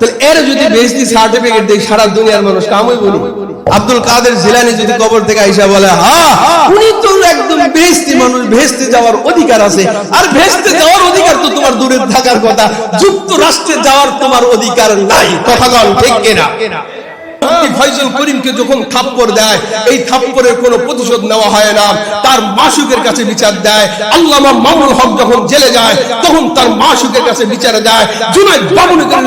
তাহলে যদি সার্টিফিকেট দেয়, সারা দুনিয়ার মানুষ আমি বলি। আব্দুল কাদের জিলানি যদি কবর থেকে আইসা বলে হ্যাঁ উনি তো একদম বেহেস্তি মানুষ বেহেস্তে যাওয়ার অধিকার আছে। আর বেহেস্তে যাওয়ার অধিকার তো তোমার দূরে থাকার কথা। যুক্তরাষ্ট্রে যাওয়ার তোমার অধিকার নাই। কথা বল, ঠিক কিনা? ফয়জল করিমকে যখন দেয়, এই কোনো প্রতিশোধ নেওয়া হয় না। তার মাসুকের কাছে বিচার দেয়। আল্লামা মামুল হক যখন জেলে যায়, তখন তার মাসুকের কাছে বিচার জুনাইদ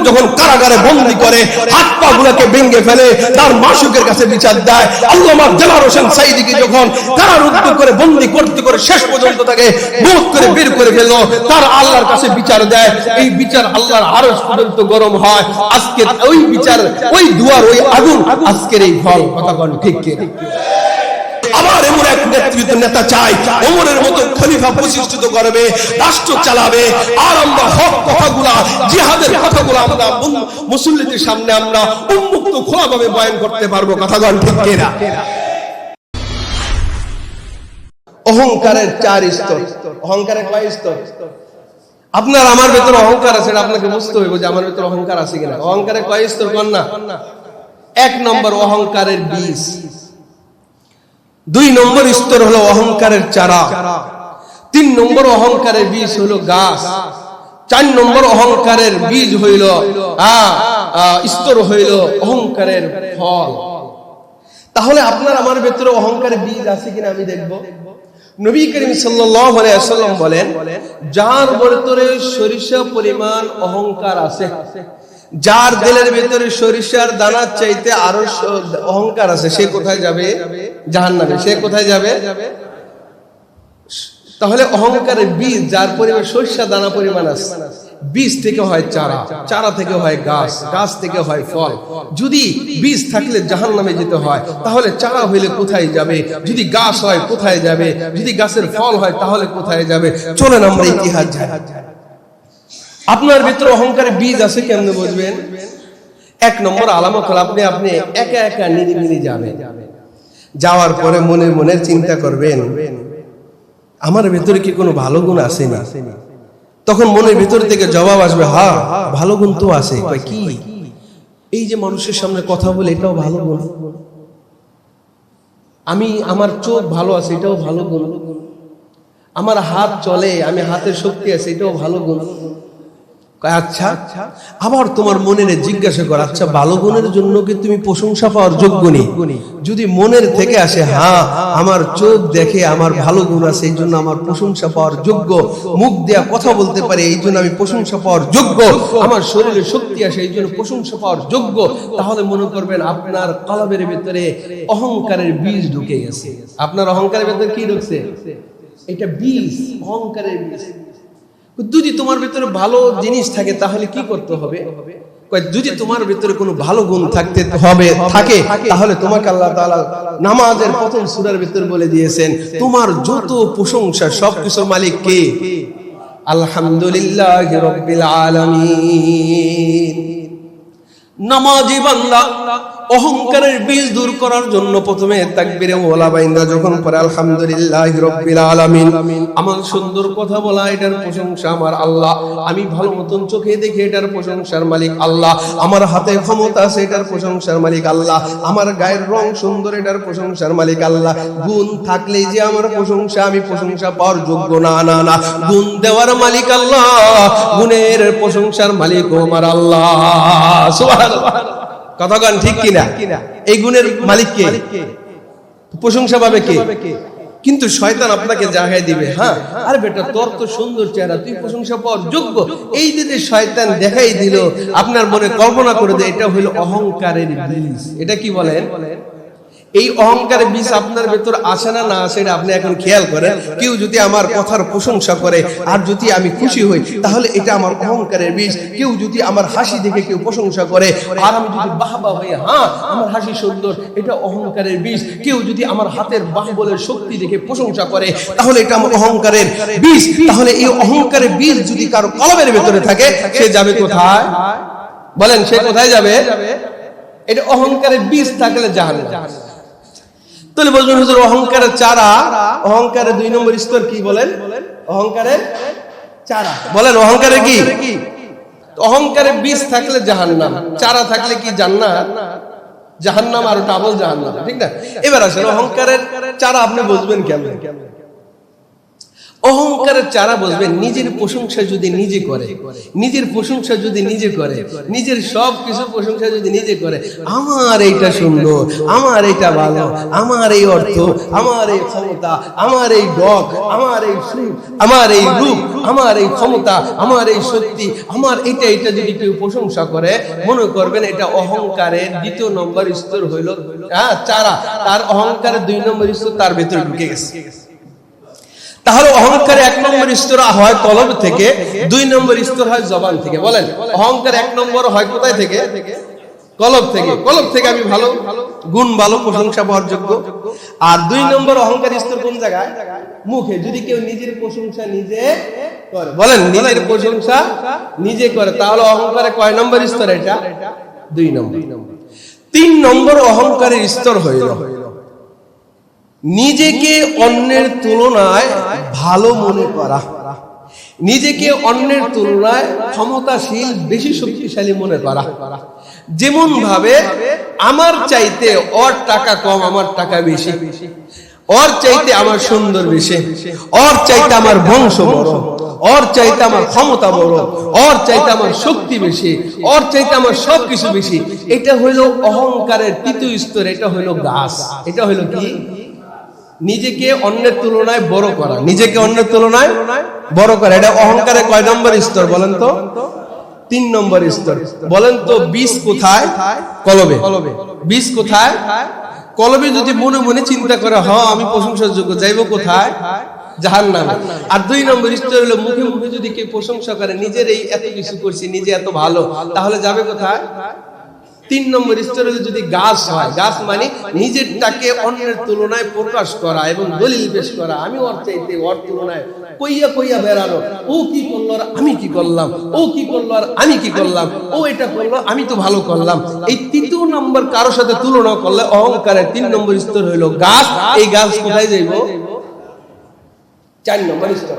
যখন কারাগারে বন্দী করে, হাত পা গুলোকে ভেঙে ফেলে, তার মাসুকের কাছে বিচার দেয়। আল্লামা জালাল হোসেন সাইদিকে যখন কারারুদ্ধ করে, বন্দী করতে করে শেষ পর্যন্ত তাকে মুখ করে বের করে ফেলল, তার আল্লাহর কাছে বিচার দেয়। এই বিচার আল্লাহর আরও পর্যন্ত গরম হয়। আজকে ওই বিচার, ওই দুয়ার, ওই আগুন আজকের এই কথা ঠিক অহংকারের চার স্তর। অহংকারের কয় স্তর? আপনার, আমার ভেতরে অহংকার আছে আপনাকে বুঝতে হইব যে আমার ভেতরে অহংকার আছে কিনা। অহংকারের কয় স্তর না এক নম্বর অহংকারের বীজ। দুই নম্বর স্তর হলো অহংকারের চারা। তিন নম্বর অহংকারের বীজ হলো গাছ। চার নম্বর অহংকারের বীজ হইল স্তর হইল অহংকারের ফল। তাহলে আপনার আমার ভেতরে অহংকারের বীজ আছে কিনা আমি দেখব। নবী করিম আলাইহি বলেন যার ভেতরে সরিষা পরিমাণ অহংকার আছে যার দিলের ভিতরে সরিষার দানার চাইতে আরও অহংকার আছে, সে কোথায় যাবে? জাহান্নামে। সে কোথায় যাবে? তাহলে অহংকারের বীজ, যার পরিমাণ সরিষা দানা পরিমাণ আছে, বীজ থেকে হয় চারা চারা থেকে হয় গাছ গাছ থেকে হয় ফল। যদি বীজ থাকলে জাহান নামে যেতে হয়, তাহলে চারা হইলে কোথায় যাবে? যদি গাছ হয়, কোথায় যাবে? যদি গাছের ফল হয়, তাহলে কোথায় যাবে? চলেন আমরা ইতিহাস আপনার ভিতরে অহংকারের বীজ আছে কেমনে বুঝবেন? এক নম্বর আলামত হল আপনি আপনি একা একা নিরিবিলি যাবেন। যাওয়ার পরে মনে মনে চিন্তা করবেন, আমার ভেতরে কি কোনো ভালো গুণ আছে না? তখন মনের ভিতর থেকে জবাব আসবে, হা, ভালো গুণ তো আছে। কি? এই যে মানুষের সামনে কথা বলে এটাও ভালো গুণ। আমি, আমার চোখ ভালো আছে, এটাও ভালো গুণ। আমার হাত চলে, আমি হাতের শক্তি আছে, এটাও ভালো গুণ। আচ্ছা আবার তোমার মনের জিজ্ঞাসা কর আচ্ছা ভালো গুণের জন্য কি তুমি প্রশংসা পাওয়ার যোগ্য নেই যদি মনের থেকে আসে হ্যাঁ আমার চোখ দেখে আমার ভালো গুণ আছে, এই জন্য আমার প্রশংসা পাওয়ার যোগ্য। মুখ দেয়া কথা বলতে পারে, এই জন্য আমি প্রশংসা পাওয়ার যোগ্য। আমার শরীরে শক্তি আসে, এই জন্য প্রশংসা পাওয়ার যোগ্য। তাহলে মনে করবেন আপনার কলবের ভিতরে অহংকারের বীজ ঢুকে গেছে। আপনার অহংকারের ভিতরে কি ঢুকছে? এটা বীজ, অহংকারের বীজ। যদি তোমার ভিতরে ভালো জিনিস থাকে, তাহলে কি করতে হবে? যদি তোমার ভিতরে কোনো ভালো গুণ থাকতে হবে, থাকে, তাহলে তোমাকে আল্লাহ তাআলা নামাজের প্রথম সূরার ভিতরে বলে দিয়েছেন, তোমার যত প্রশংসা, সব কিছুর মালিক কে? আলহামদুলিল্লাহ রাব্বিল আলামিন। নামাজি বান্দা অহংকারের বীজ দূর করার জন্য প্রথমে তাকবীরে ওলা বাইন্দা যখন পরে আলহামদুলিল্লাহ রাব্বিল আলামিন। আমার সুন্দর কথা বলা, এটার প্রশংসা আমার আল্লাহ। আমি ভালো মতন চোখে দেখে এটার প্রশংসার মালিক আল্লাহ। আমার হাতে ক্ষমতা আছে, এটার প্রশংসার মালিক আল্লাহ। আমার গায়ের রং সুন্দর, এটার প্রশংসার মালিক আল্লাহ। গুণ থাকলেই যে আমার প্রশংসা, আমি প্রশংসা পাওয়ার যোগ্য না না না। গুণ দেওয়ার মালিক আল্লাহ, গুণের প্রশংসার মালিক ও আমার আল্লাহ। সুবহানাল্লাহ। কথাগান ঠিক কিনা? এই গুণের মালিক কে? প্রশংসা পাবে কে? কিন্তু শয়তান আপনাকে জাগায় দিবে হ্যাঁ? আরে বেটা তোর তো সুন্দর চেহারা তুই প্রশংসা পাওয়ার যোগ্য। এই যে শয়তান দেখাই দিল আপনার মনে কল্পনা করে দেয় এটা হলো অহংকারের বীজ। এটা কি বলেন? এই অহংকারের বীজ আপনার ভেতর আসে না না আসে আপনি এখন খেয়াল করেন। কেউ যদি আমার কথার প্রশংসা করে আর যদি আমি খুশি হই, তাহলে এটা আমার অহংকারের বীজ কেউ যদি আমার হাসি দেখে কেউ প্রশংসা করে আর আমি যদি বাহবা হই হ্যাঁ আমার হাসি সুন্দর, এটা অহংকারের বীজ কেউ যদি আমার হাতের বাহবলের শক্তি দেখে প্রশংসা করে, তাহলে এটা আমার অহংকারের বীজ তাহলে এই অহংকারের বীজ যদি কারও কলমের ভেতরে থাকে, সে যাবে কোথায়? বলেন, সে কোথায় যাবে? এটা অহংকারের বীজ থাকলে জাহান্নাম তাহলে বলবেন হুজুর, অহংকারের চারা অহংকারের দুই নম্বর স্তর কি বলেন? অহংকারের চারা। বলেন অহংকারের কি? অহংকারে বীজ থাকলে জাহান্নাম, চারা থাকলে কি জান্নাত? জাহান্নাম আর ডাবল জাহান্নাম, ঠিক না? এবার আসেন, অহংকারের চারা আপনি বুঝবেন কেমন? অহংকারের চারা বসবেন নিজের প্রশংসা যদি নিজে করে, নিজের প্রশংসা যদি নিজে করে, নিজের সব কিছু প্রশংসা যদি নিজে করে, আমার এইটা সুন্দর আমার এইটা ভালো, আমার এই অর্থ, আমার এই ক্ষমতা, আমার এই ডক আমার এই সুর আমার এই রূপ, আমার এই ক্ষমতা, আমার এই শক্তি, আমার এটা এটা যদি কেউ প্রশংসা করে, মনে করবেন এটা অহংকারের দ্বিতীয় নম্বর স্তর হইল হ্যাঁ চারা, তার অহংকারের দুই নম্বর স্তর তার ভেতরে ঢুকে গেছে। তাহলে অহংকার এক নম্বর স্তর হয় কলব থেকে, দুই নম্বর স্তর হয় জবান থেকে। বলেন, অহংকার এক নম্বর হয় কোথায় থেকে? কলব থেকে। কলব থেকে আমি ভালো, গুণ ভালো, প্রশংসা পাওয়ার যোগ্য। আর দুই নম্বর অহংকার স্তর কোন জায়গায়? মুখে। যদি কেউ নিজের প্রশংসা নিজে করে, বলেন, নিজের প্রশংসা নিজে করে, তাহলে অহংকারে কয় নম্বর স্তর এটা? দুই নম্বর। তিন নম্বর অহংকারের স্তর হইল, নিজেকে অন্যের তুলনায় ভালো মনে করা। নিজেকে অন্যের তুলনায় ক্ষমতাশীল, বেশি শক্তিশালী মনে করা। যেমন ভাবে আমার চাইতে ওর টাকা কম, আমার টাকা বেশি। ওর চাইতে আমার সুন্দর বেশি। ওর চাইতে আমার বংশ বড়। ওর চাইতে আমার ক্ষমতা বড়। ওর চাইতে আমার শক্তি বেশি। ওর চাইতে আমার সবকিছু বেশি। এটা হইল অহংকারের তৃতীয় স্তর, এটা হইল গাছ এটা হইল কি? নিজেকে অন্যের তুলনায় বড় করা। নিজেকে অন্যের তুলনায় বড় করা। এটা অহংকারে কয় নম্বর স্তর বলেন তো? তিন নম্বর স্তর। বলেন তো, বীজ কোথায়? কলবে বীজ কোথায়? কলবে যদি মনে মনে চিন্তা করে হ আমি প্রশংসার যোগ্য যাইব কোথায়? জাহান নামে আর দুই নম্বর স্তর হলো, মুখে মুখে যদি কেউ প্রশংসা করে, নিজের এই এত কিছু করছি, নিজে এত ভালো, তাহলে যাবে কোথায়? তিন নম্বর স্তরে যদি গাছ হয়, গাছ মানে নিজেরটাকে অন্যের তুলনায় প্রকাশ করা এবং দলিল পেশ করা। আমি ওর চাইতে ওর তুলনায় কইয়া কইয়া বেড়ানো ও কি করল আর আমি কি করলাম? ও কি করল আর আমি কি করলাম? ও এটা করল, আমি তো ভালো করলাম। এই তৃতীয় নম্বর কারোর সাথে তুলনা করলে অহংকারের তিন নম্বর স্তর হইল গাছ। এই গাছ কোথায় যাইব? চার নম্বর স্তর।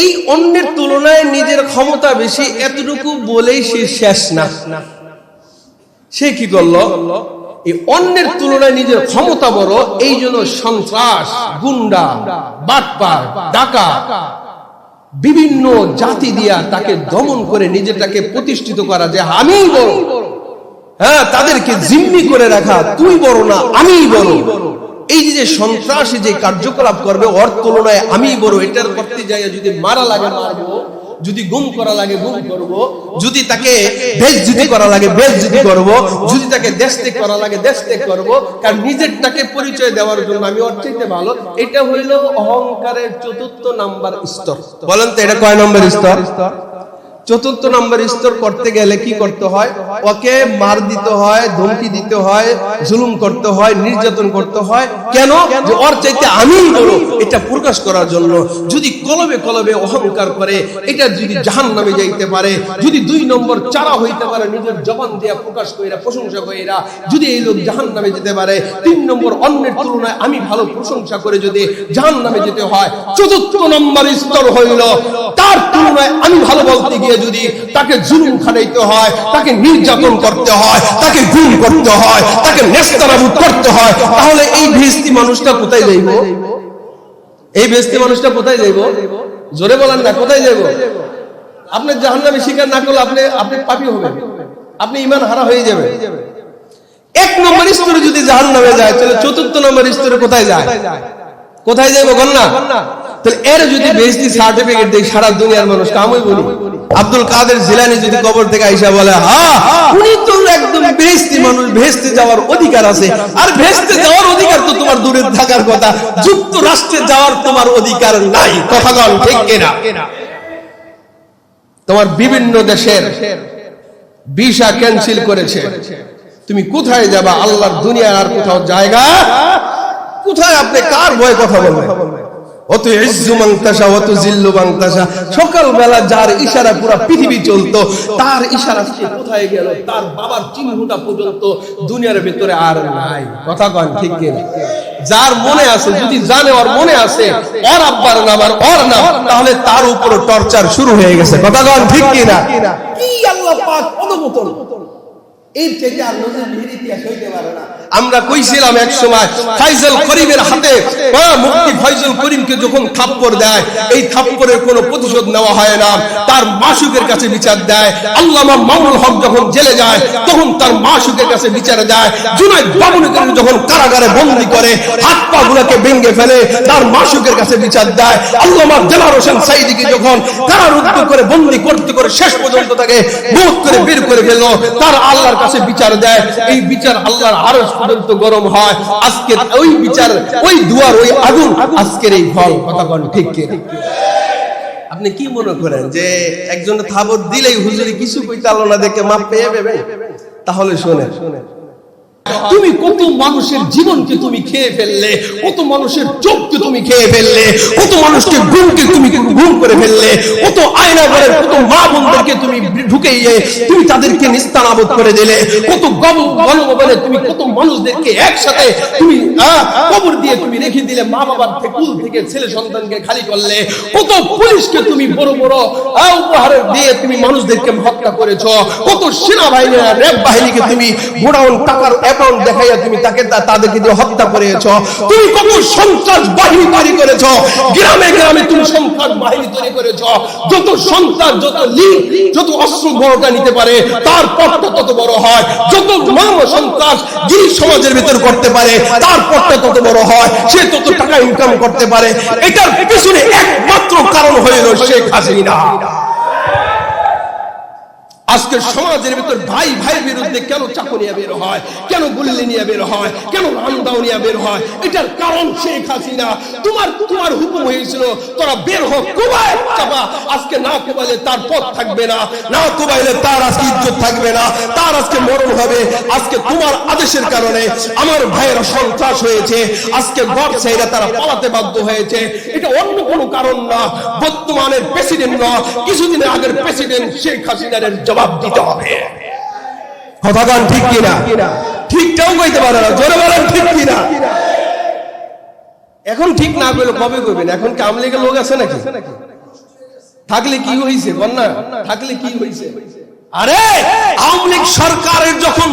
এই অন্যের তুলনায় নিজের ক্ষমতা বেশি এতটুকু বলেই সে শেষ না। সে কি করল? এই অন্যের তুলনায় নিজের ক্ষমতা বড়, এই জন্য সন্ত্রাস, গুন্ডা, বাটপার ডাকা বিভিন্ন জাতি দিয়া তাকে দমন করে নিজেটাকে প্রতিষ্ঠিত করা যে আমি বড়। হ্যাঁ তাদেরকে জিম্মি করে রাখা, তুই বড় না আমি বড়। এই যে সন্ত্রাসী যে কার্যকলাপ করবে ওর তুলনায় আমি বড়, এটার করতে যাই যদি মারা লাগে যদি গুম করা লাগে গুম করব, যদি তাকে বেজ্জুতি করা লাগে বেজ্জুতি করব, যদি তাকে দেশত্যাগ করা লাগে দেশত্যাগ করব, কারণ নিজেরটাকে পরিচয় দেওয়ার জন্য আমি ওর চাইতে ভালো। এটা হইল অহংকারের চতুর্থ নাম্বার স্তর। বলেন তো এটা কয় নম্বর স্তর? চতুর্থ নম্বর স্তর করতে গেলে কি করতে হয়? ওকে মার দিতে হয়, ধমকি দিতে হয়, জুলুম করতে হয়, নির্যাতন করতে হয়। কেন? ওর চাইতে আমি বড়। এটা প্রকাশ করার জন্য যদি কলবে কলবে অহংকার করে, এটা যদি জাহান নামে যাইতে পারে, যদি দুই নম্বর চারা হইতে পারে, নিজের জবান দিয়া প্রকাশ কইরা, প্রশংসা কইরা, যদি এই লোক জাহান নামে যেতে পারে, তিন নম্বর অন্যের তুলনায় আমি ভালো প্রশংসা করে যদি জাহান নামে যেতে হয়, চতুর্থ নম্বর স্তর হইল, তার তুলনায় আমি ভালো বলতে গিয়ে যদি তাকে জুলুম খাটাইতে হয়, তাকে নির্যাতন করতে হয়, তাকে গুম করতে হয়, তাকে নেস্তারাবুদ করতে হয়, তাহলে এই ভেস্তি মানুষটা কোথায় যাইব? এই ভেস্তি মানুষটা কোথায় যাইব? জোরে বলেন না, কোথায় যাইব? আপনি জাহান্নামে স্বীকার না করলে আপনি আপনি পাপি হবেন। আপনি ইমান হারা হয়ে যাবে এক নম্বর স্তরে যদি জাহান নামে যায়, তাহলে চতুর্থ নম্বর স্তরে কোথায় যায়? কোথায় যাইবো গন্না তাহলে এর যদি বেশি সার্টিফিকেট দেয়, সারা দুনিয়ার মানুষ কামই বলি। আব্দুল কাদের জিলানি যদি কবর থেকে আইসা বলে উনি তো একদম মানুষ ভেস্তে যাওয়ার অধিকার আছে। আর ভেস্তে যাওয়ার অধিকার তো তোমার দূরে থাকার কথা। যুক্তরাষ্ট্রে যাওয়ার তোমার অধিকার নাই। কথা কন ঠিক কিনা? তোমার বিভিন্ন দেশের ভিসা ক্যান্সেল করেছে। তুমি কোথায় যাবা? আল্লাহর দুনিয়ার আর কোথাও জায়গা? কোথায় আপনি কার ভয়ে কথা বলবেন? যার মনে আছে, যদি জানে ওর মনে আছে, ওর আব্বার নাম আর ওর নাম, তাহলে তার উপর টর্চার শুরু হয়ে গেছে। কথা কন ঠিক কি আল্লাহ এই নজর ইতিহাস হইতে পারে না। আমরা কইছিলাম এক সময় ফাইজল করিমের হাতে হ্যাঁ, মুফতি ফাইজল করিমকে যখন থাপ্পড় দেয় এই থাপ্পড়ের কোনো প্রতিশোধ নেওয়া হয় না। তার মাসুকের কাছে বিচার দেয়। আল্লামা মামুল হক যখন জেলে যায় তখন তার মাসুকের কাছে বিচারে যায় জুনাইদ বাবুনকে যখন কারাগারে বন্দী করে হাত পা গুলোকে ভেঙে ফেলে তার মাসুকের কাছে বিচার দেয়। আল্লামা দেলার হোসেন সাইদিকে যখন কারারুদ্ধ করে বন্দী করতে করে শেষ পর্যন্ত তাকে মুখ করে বের করে ফেলল তার আল্লাহর কাছে বিচার দেয়। এই বিচার আল্লাহর আরশ পর্যন্ত গরম হয়। আজকের ওই বিচার, ওই দুয়ার, ওই আগুন, আজকের এই ফল কথা ঠিক? আপনি কি মনে করেন যে একজন থাবর দিলেই হুজুরি কিছু কইতে চালনা দেখে মাপ পেয়ে তাহলে শোনেন। তুমি কত মানুষের জীবনকে তুমি খেয়ে ফেললে, কত মানুষের চোখকে তুমি খেয়ে ফেললে, কত মানুষকে ঘুমকে তুমি ঘুম করে ফেললে, কত আয়না ঘরের কত মা বোনদেরকে তুমি ঢুকেইয়ে তুমি তাদেরকে নিস্তানাবোধ করে দিলে, কত গণভবনে তুমি কত মানুষদেরকে একসাথে তুমি কবর দিয়ে তুমি রেখে দিলে মা বাবার কুল থেকে, ছেলে সন্তানকে খালি করলে, কত পুলিশকে তুমি বড় বড় উপহার দিয়ে তুমি মানুষদেরকে হত্যা করেছ, কত সেনাবাহিনী র্যাব বাহিনীকে তুমি গোডাউন টাকার দেখাইয়া তুমি তাকে তাদেরকে দিয়ে হত্যা করেছ। তুমি কত সন্ত্রাস বাহিনী তৈরি করেছ? গ্রামে গ্রামে তুমি সন্ত্রাস বাহিনী তৈরি করেছ। যত সন্ত্রাস, যত যত অস্ত্র বড়টা নিতে পারে, তার পথটা তত বড় হয়। যত মানব সন্ত্রাস গিরি সমাজের ভিতর করতে পারে, তার পথটা তত বড় হয়। সে তত টাকা ইনকাম করতে পারে। এটার পিছনে একমাত্র কারণ হইল শেখ হাসিনা। আজকে সমাজের ভিতর ভাই ভাই বিরুদ্ধে কেন চাকু নিয়ে বের হয়? কেন গুল্লি নিয়ে বের হয়? কেন রামদাও নিয়ে বের হয়? এটার কারণ শেখ হাসিনা। তোমার তোমার হুকুম হয়েছিল, তোরা বের হোক কুবাই চাপা। আজকে না কুবাইলে তার পথ থাকবে না। না কুবাইলে তার আজকে ইজ্জত থাকবে না। তার আজকে মরণ হবে। আজকে তোমার আদেশের কারণে আমার ভাইয়েরা সন্ত্রাস হয়েছে। আজকে ঘর ছেড়ে তারা পালাতে বাধ্য হয়েছে। এটা অন্য কোনো কারণ না। বর্তমানের প্রেসিডেন্ট না। কিছুদিন আগের প্রেসিডেন্ট শেখ হাসিনার জবাব দিতে হবে। কথা গান ঠিক কিনা? ঠিকটাও কইতে পারে না জোরে বলেন ঠিক কিনা? এখন ঠিক না করলে কবে করবেন এখন কি আমলিগের লোক আছে নাকি? থাকলে কি হয়েছে বন্যা? থাকলে কি হয়েছে আরে আওয়ামী সরকারের যখন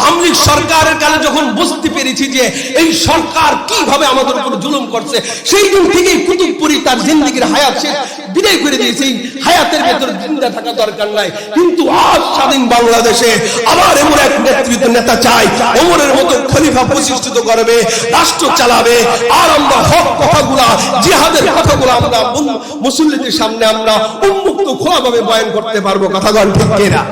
আওয়ামী সরকারের কালে যখন বুঝতে পেরেছি যে এই সরকার কীভাবে আমাদের উপর জুলুম করছে সেই দিন থেকেই কুতুবপুরি তার জিন্দগির হায়াত সে বিদায় করে দিয়েছি। হায়াতের ভেতর জিন্দা থাকা দরকার নাই। কিন্তু আজ স্বাধীন বাংলাদেশে আবার এমন এক নেতৃত্ব নেতা চাই ওমরের মতো খলিফা প্রতিষ্ঠিত করবে রাষ্ট্র চালাবে আর আমরা হক কথাগুলা জিহাদের কথাগুলো আমরা মুসল্লিদের সামনে আমরা উন্মুক্ত খোলাভাবে বয়ান করতে পারব। কথা গণ ঠিক কিনা?